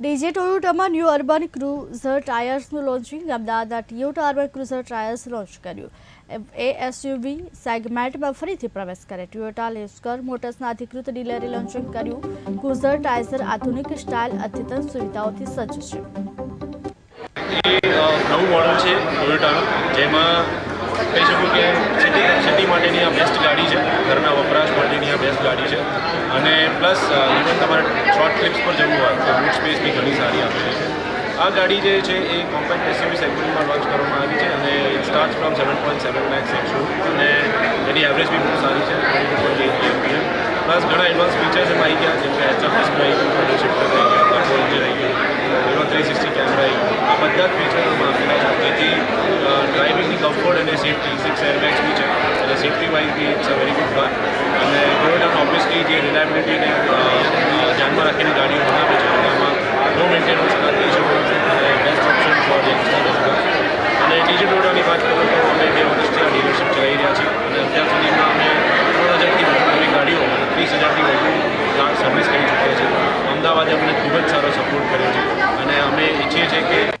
DJ ટોયોટામાં new urban cruiser ટાયર્સનું launching. અમદાવાદના Toyota Urban Cruiser tyres launch કર્યું. એ એસયુવી સેગમેન્ટમાં ફરીથી પ્રવેશ કરે. ટોયોટા લેસ્કર મોટર્સના અધિકૃત ડીલરે લોન્ચિંગ કર્યું. ક્રુઝર ટાયર્સર આધુનિક સ્ટાઇલ અદ્યતન સુવિધાઓથી સજ્જ છે. નવું મોડલ છે ટોયોટાનું જેમાં કહી શકું કે સિટી સિટી માટેની આ બેસ્ટ ગાડી છે ઘરના વપરાશ માટેની આ બેસ્ટ ગાડી છે અને પ્લસ ઇવન તમારે શોર્ટ ટ્રીપ્સ પર જવું હોય તો બૂટ સ્પેસ બી ઘણી સારી આપેલી છે. આ ગાડી જે છે એ કોમ્પેક્ટ એસયુવી સેગમેન્ટમાં લોન્ચ કરવામાં આવી છે અને start from seven point seven lakhs એકસો અને એની એવરેજ બી બહુ સારી છે twenty two point eight MPM plus ઘણા એડવાન્સ ફીચર્સ એમાં આવી ગયા, જેમ કે એચએફ ડિસ્પ્લે આવી ગયું શિફ્ટર આવી ગયા કંટ્રોલ એન્જિન આવી ગયું એનો થ્રી સિક્સટી કેમેરા આવી ગયો. આ બધા જ ફીચર એમાં આપેલા છે, જેથી ડ્રાઇવિંગની કમ્ફર્ટ અને સેફટી સિક્સ એરબેગ્સ બી છે. એટલે safety wise B it's a very good car અને ટોયોટા ઓબ્વિયસલી જે રિલાયબિલિટીને ધ્યાનમાં રાખીને ગાડીઓ બનાવે છે. અને એમાં low maintenance best option for અને ડીજી ટોટાની વાત કરું તો અમે બે વર્ષથી આ ડીલરશીપ ચલાવી રહ્યા છીએ. અને અત્યાર સુધીમાં અમે ત્રણ હજારથી વધુ ગાડીઓ, ત્રીસ હજારથી વધુ સર્વિસ કરી ચૂક્યા છે અમદાવાદે અમને ખૂબ જ સારો સપોર્ટ કર્યો છે. અને અમે ઈચ્છીએ છીએ કે